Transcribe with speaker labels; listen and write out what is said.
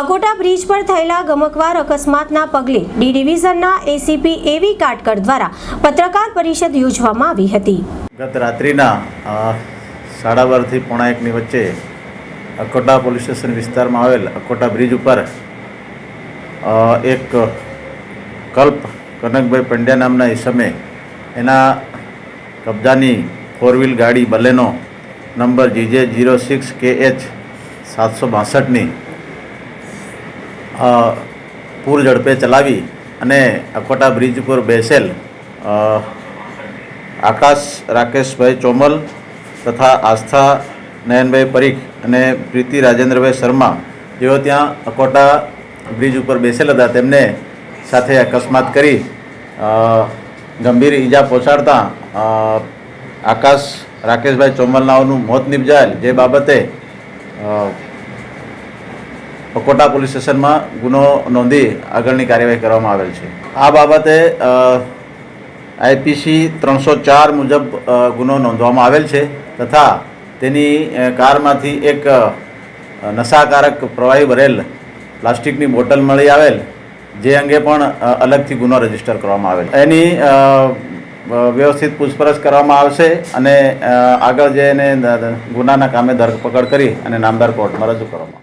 Speaker 1: Akota bridge પર થયેલા ગમકવાર અકસ્માતના પગલે ડી ડિવિઝનના એસીપી એવી કાટકર દ્વારા પત્રકાર પરિષદ યોજવામાં આવી હતી.
Speaker 2: ગત રાત્રિના સાડા બારથી પોણા એકની વચ્ચે અકોટા પોલીસ સ્ટેશન વિસ્તારમાં આવેલ અકોટા બ્રિજ ઉપર એક કલ્પ કનકભાઈ પંડ્યા નામના ઈસમે એના કબજાની ફોર વ્હીલ ગાડી Baleno number GJ zero six K H સાતસો બાસઠની પૂર ઝડપે ચલાવી અને અકોટા બ્રિજ ઉપર બેસેલ આકાશ રાકેશભાઈ ચોમલ તથા આસ્થા નયનભાઈ પરીખ અને પ્રીતિ રાજેન્દ્રભાઈ શર્મા જેઓ ત્યાં અકોટા બ્રિજ ઉપર બેસેલ હતા, તેમને સાથે અકસ્માત કરી ગંભીર ઈજા પહોંચાડતા આકાશ રાકેશભાઈ ચોમલનાઓનું મોત નિપજાયેલ. જે બાબતે અ, અકોટા પોલીસ સ્ટેશનમાં ગુનો નોંધી આગળની કાર્યવાહી કરવામાં આવેલ છે. આ બાબતે આઈપીસી ત્રણસો ચાર મુજબ ગુનો નોંધવામાં આવેલ છે તથા તેની કારમાંથી એક નશાકારક પ્રવાહી ભરેલ પ્લાસ્ટિકની બોટલ મળી આવેલ જે અંગે પણ અલગથી ગુનો રજિસ્ટર કરવામાં આવેલ. એની વ્યવસ્થિત પૂછપરછ કરવામાં આવશે અને આગળ જે એને ગુનાના કામે ધરપકડ કરી અને નામદાર કોર્ટમાં રજૂ કરવામાં